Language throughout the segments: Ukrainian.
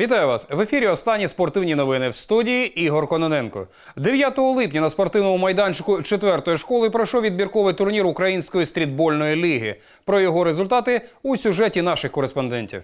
Вітаю вас в ефірі. Останні спортивні новини в студії Ігор Кононенко. 9 липня на спортивному майданчику 4-ї школи пройшов відбірковий турнір Української стрітбольної ліги. Про його результати у сюжеті наших кореспондентів.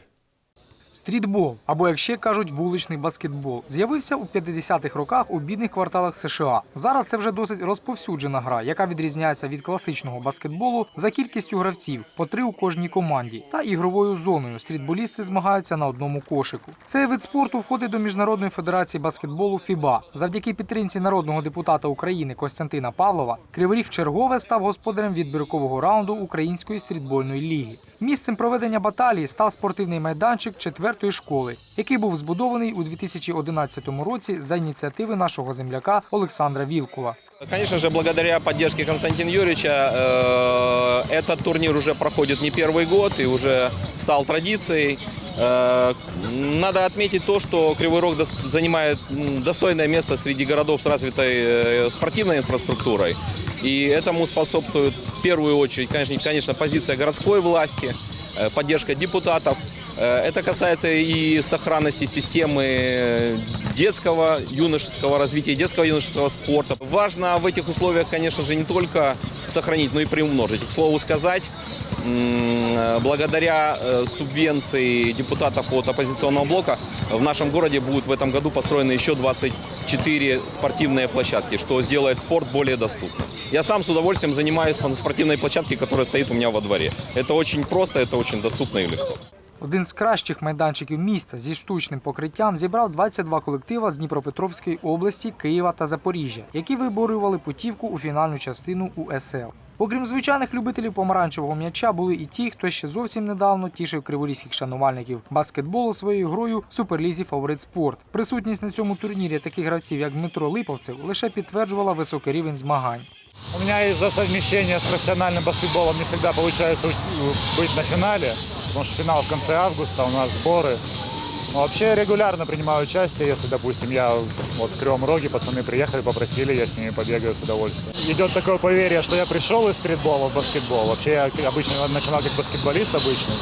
Стрітбол, або як ще кажуть, вуличний баскетбол, з'явився у 50-х роках у бідних кварталах США. Зараз це вже досить розповсюджена гра, яка відрізняється від класичного баскетболу за кількістю гравців по три у кожній команді та ігровою зоною. Стрітболісти змагаються на одному кошику. Цей вид спорту входить до Міжнародної федерації баскетболу ФІБА. Завдяки підтримці народного депутата України Костянтина Павлова Кривий Ріг вчергове став господарем відбіркового раунду Української стрітбольної ліги. Місцем проведення баталії став спортивний майданчик четвертої школи, який був збудований у 2011 році за ініціативи нашого земляка Олександра Вілкула. Конечно же, благодаря поддержке Константина Юрьевича э, этот турнир уже проходит не первый год и уже стал традицией. Э, надо отметить то, что Кривой Рог дос- занимает м, достойное место среди городов с развитой э, спортивной инфраструктурой. И этому способствует в первую очередь, конечно, конечно позиция городской власти, э, поддержка депутатов. Э, Это касается и сохранности системы детского, юношеского развития, детского юношеского спорта. Важно в этих условиях, конечно же, не только сохранить, но и приумножить. К слову сказать, благодаря э, субвенции депутатов от оппозиционного блока в нашем городе будут в этом году построены еще 24 спортивные площадки, что сделает спорт более доступным. Я сам с удовольствием занимаюсь на спортивной площадке, которая стоит у меня во дворе. Это очень просто, это очень доступно и легко. Один з кращих майданчиків міста зі штучним покриттям зібрав 22 колектива з Дніпропетровської області, Києва та Запоріжжя, які виборювали путівку у фінальну частину УСЛ. Окрім звичайних любителів помаранчевого м'яча, були і ті, хто ще зовсім недавно тішив криворізьких шанувальників баскетболу своєю грою суперлізі Фаворит Спорт. Присутність на цьому турнірі таких гравців, як Дмитро Липовцев, лише підтверджувала високий рівень змагань. У меня из-за совмещения с профессиональным баскетболом не получается у- быть на финале, потому что финал в конце августа, у нас сборы. Но вообще я регулярно принимаю участие, если, допустим, я вот в Кривом Роге, пацаны приехали, попросили, я с ними побегаю с удовольствием. Идет такое поверье, что я пришел из стритбола в баскетбол. Вообще я обычно начинал как баскетболист обычный.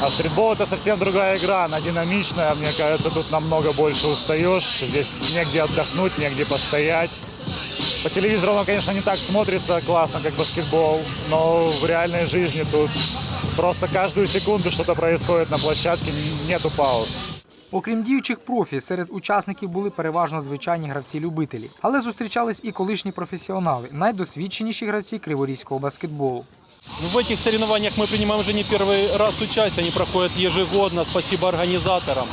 А стритбол это совсем другая игра, она динамичная, мне кажется, тут намного больше устаешь, здесь негде отдохнуть, негде постоять. По телевизору оно, конечно, не так смотрится классно, как баскетбол, но в реальной жизни тут просто каждую секунду что-то происходит на площадке, нету пауз. Окрім діючих профі, серед учасників були переважно звичайні гравці-любителі, але зустрічались і колишні професіонали, найдосвідченіші гравці криворізького баскетболу. Ну, В этих соревнованиях мы принимаем уже не первый раз участие, они проходят ежегодно, спасибо организаторам.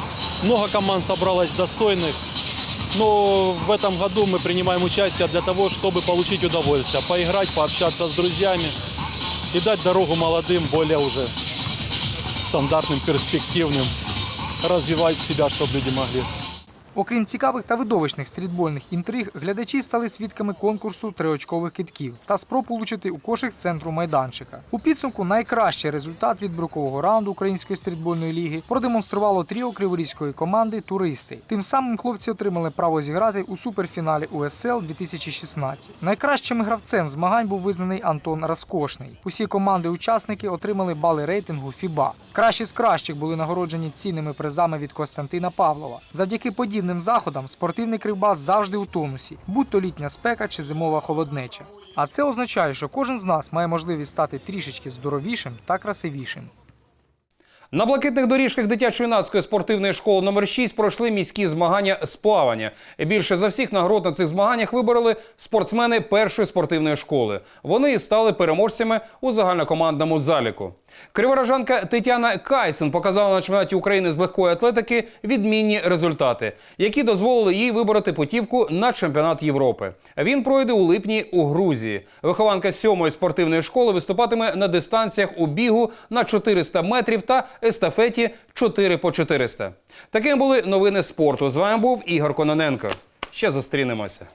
Много команд собралось достойных, но в этом году мы принимаем участие для того, чтобы получить удовольствие, поиграть, пообщаться с друзьями и дать дорогу молодым, более уже стандартным, перспективным, развивать себя, чтобы люди могли. Окрім цікавих та видовищних стрітбольних інтриг, глядачі стали свідками конкурсу триочкових китків та спроб влучити у кошик центру майданчика. У підсумку найкращий результат відбіркового раунду Української стрітбольної ліги продемонструвало тріо криворізької команди Туристи. Тим самим хлопці отримали право зіграти у суперфіналі УСЛ 2016. Найкращим гравцем змагань був визнаний Антон Раскошний. Усі команди-учасники отримали бали рейтингу ФІБА. Кращі з кращих були нагороджені цінними призами від Костянтина Павлова. Завдяки подібним заходам спортивний кривбас завжди у тонусі, будь то літня спека чи зимова холоднеча. А це означає, що кожен з нас має можливість стати трішечки здоровішим та красивішим. На блакитних доріжках дитячо-юнацької спортивної школи номер 6 пройшли міські змагання з плавання. Більше за всіх нагород на цих змаганнях вибороли спортсмени першої спортивної школи. Вони і стали переможцями у загальнокомандному заліку. Криворожанка Тетяна Кайсен показала на чемпіонаті України з легкої атлетики відмінні результати, які дозволили їй вибороти путівку на чемпіонат Європи. Він пройде у липні у Грузії. Вихованка сьомої спортивної школи виступатиме на дистанціях у бігу на 400 метрів та естафеті 4 по 400. Таким були новини спорту. З вами був Ігор Кононенко. Ще зустрінемося.